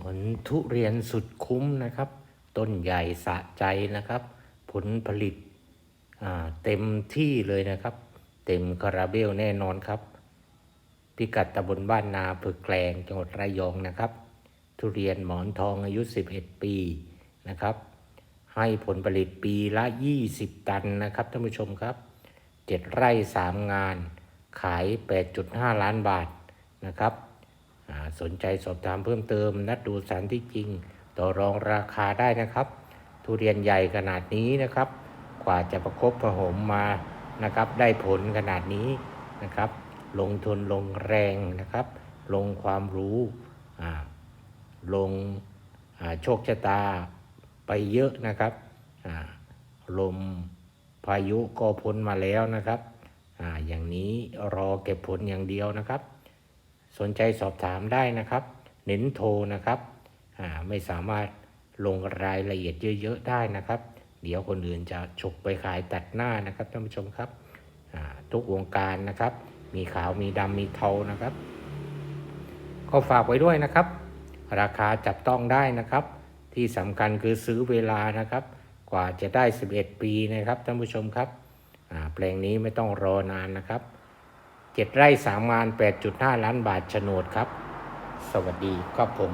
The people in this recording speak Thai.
วนทุเรียนสุดคุ้มนะครับ ต้นใหญ่สะใจนะครับ ผลผลิตเต็มที่เลยนะครับ เต็มคาราเบลแน่นอนครับ พิกัดตำบลบ้านนาอำเภอแกลงจังหวัดระยองนะครับ ทุเรียนหมอนทองอายุ 11 ปีนะครับ ให้ผลผลิตปีละ 20 ตันนะครับท่านผู้ชมครับ 7 ไร่ 3 งาน ขาย 8.5 ล้านบาทนะครับ สนใจสอบถามเพิ่มเติม นัดดูสารที่จริง ต่อรองราคาได้นะครับ ทุเรียนใหญ่ขนาดนี้นะครับ กว่าจะประคบประหมมานะครับ ได้ผลขนาดนี้นะครับ ลงทุนลงแรงนะครับ ลงความรู้ลงโชคชะตาไปเยอะนะครับลมพายุก็พ้นมาแล้วนะครับออย่างนี้รอเก็บผลอย่างเดียวนะครับ สนใจสอบถามได้นะครับ เน้นโทรนะครับอ่าไม่สามารถลงรายละเอียดเยอะ ๆ ได้นะครับ เดี๋ยวคนอื่นจะฉกไปขายตัดหน้านะครับท่านผู้ชมครับอ่าทุกวงการนะครับ มีขาวมีดำมีเทานะครับ ก็ฝากไว้ด้วยนะครับ ราคาจับต้องได้นะครับ ที่สำคัญคือซื้อเวลานะครับ กว่าจะได้ 11 ปีนะครับท่านผู้ชมครับอ่าแปลงนี้ไม่ต้องรอนานนะครับ 7 ไร่3งาน 8.5 ล้านบาทโฉนดครับ สวัสดีครับผม